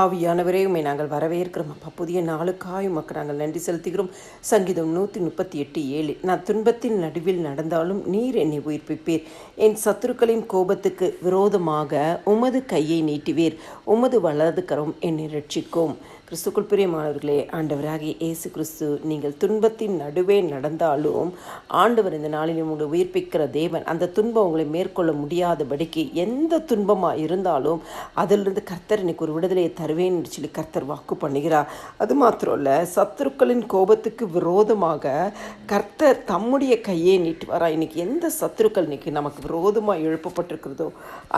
ஆவியானவரே உண்மை நாங்கள் வரவேற்கிறோம். அப்பா புதிய நாளுக்காய் உமக்கு நாங்கள் நன்றி செலுத்துகிறோம். சங்கீதம் நூற்றி முப்பத்தி எட்டு ஏழு. நான் துன்பத்தின் நடுவில் நடந்தாலும் நீர் என்னை உயிர்ப்பிப்பீர். என் சத்துருக்களின் கோபத்துக்கு விரோதமாக உமது கையை நீட்டுவீர். உமது வலது கரம் என்னை ரட்சிக்கும் கிறிஸ்துக்குள் பிரியமானவர்களே ஆண்டவராகிய இயேசு கிறிஸ்து நீங்கள் துன்பத்தின் நடுவே நடந்தாலும் ஆண்டவர் இந்த நாளில் உங்களை உயிர்ப்பிக்கிற தேவன். அந்த துன்பம் உங்களை மேற்கொள்ள முடியாதபடிக்கு எந்த துன்பமாக இருந்தாலும் அதிலிருந்து கர்த்தர் இன்னைக்கு ஒரு விடுதலையை தருவேன்னு சொல்லி கர்த்தர் வாக்கு பண்ணுகிறார். அது மாத்திரம் இல்லை சத்துருக்களின் கோபத்துக்கு விரோதமாக கர்த்தர் தம்முடைய கையை நீட்டுவாரா? இன்னைக்கு எந்த சத்துருக்கள் இன்னைக்கு நமக்கு விரோதமாக எழுப்பப்பட்டிருக்கிறதோ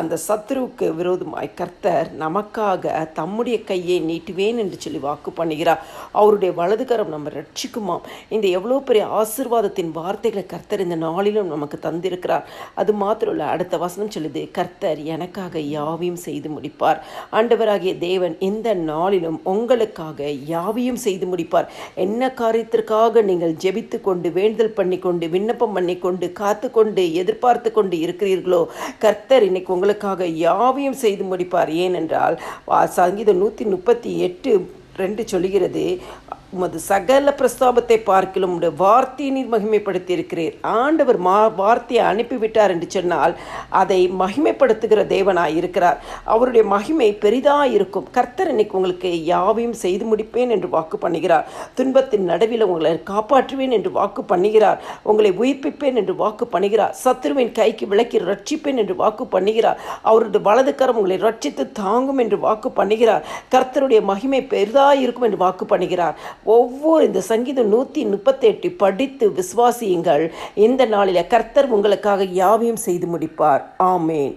அந்த சத்துருவுக்கு விரோதமாய் கர்த்தர் நமக்காக தம்முடைய கையை நீட்டுவேன் என்று சொல்லி வாக்கு பண்ணுகிறார். அவருடைய வலதுகரம் நம்ம ரட்சிக்குமாம். இந்த எவ்வளோ பெரிய ஆசிர்வாதத்தின் வார்த்தைகளை கர்த்தர் இந்த நாளிலும் நமக்கு தந்திருக்கிறார். அது மாத்திரம் இல்லை அடுத்த வசனம் சொல்லுது கர்த்தர் எனக்காக யாவையும் செய்து முடிப்பார். ஆண்டவராகிய தேவன் இந்த நாளிலும் உங்களுக்காக யாவையும் செய்து முடிப்பார். என்ன காரியத்திற்காக நீங்கள் ஜெபித்து கொண்டு வேண்டுதல் பண்ணி கொண்டு விண்ணப்பம் பண்ணி கொண்டு காத்து கொண்டு எதிர்பார்த்து கொண்டு இருக்கிறீர்களோ கர்த்தர் இன்னைக்கு உங்களுக்காக யாவையும் செய்து முடிப்பார். ஏனென்றால் சங்கீதம் நூற்றி முப்பத்தி எட்டு ரெண்டு சொல்லுகிறது உமது சகல பிரஸ்தாபத்தை பார்க்கிலும் உடைய வார்த்தையை நீர் மகிமைப்படுத்தி இருக்கிறீர் ஆண்டவர் மா வார்த்தையை அனுப்பிவிட்டார் என்று சொன்னால் அதை மகிமைப்படுத்துகிற தேவனாய் இருக்கிறார். அவருடைய மகிமை பெரிதாக இருக்கும். கர்த்தர் இன்னைக்கு உங்களுக்கு யாவையும் செய்து முடிப்பேன் என்று வாக்கு பண்ணுகிறார். துன்பத்தின் நடுவில் உங்களை காப்பாற்றுவேன் என்று வாக்கு பண்ணுகிறார். உங்களை உயிர்ப்பிப்பேன் என்று வாக்கு பண்ணுகிறார். சத்ருவின் கைக்கு விளக்கி ரட்சிப்பேன் என்று வாக்கு பண்ணுகிறார். அவருடைய வலது கரம் உங்களை ரட்சித்து தாங்கும் என்று வாக்கு பண்ணுகிறார். கர்த்தருடைய மகிமை பெரிதாக இருக்கும் என்று வாக்கு பண்ணுகிறார். ஒவ்வொரு இந்த சங்கீதம் நூற்றி முப்பத்தெட்டு படித்து விசுவாசியுங்கள். இந்த நாளில் கர்த்தர் உங்களுக்காக யாவையும் செய்து முடிப்பார். ஆமேன்.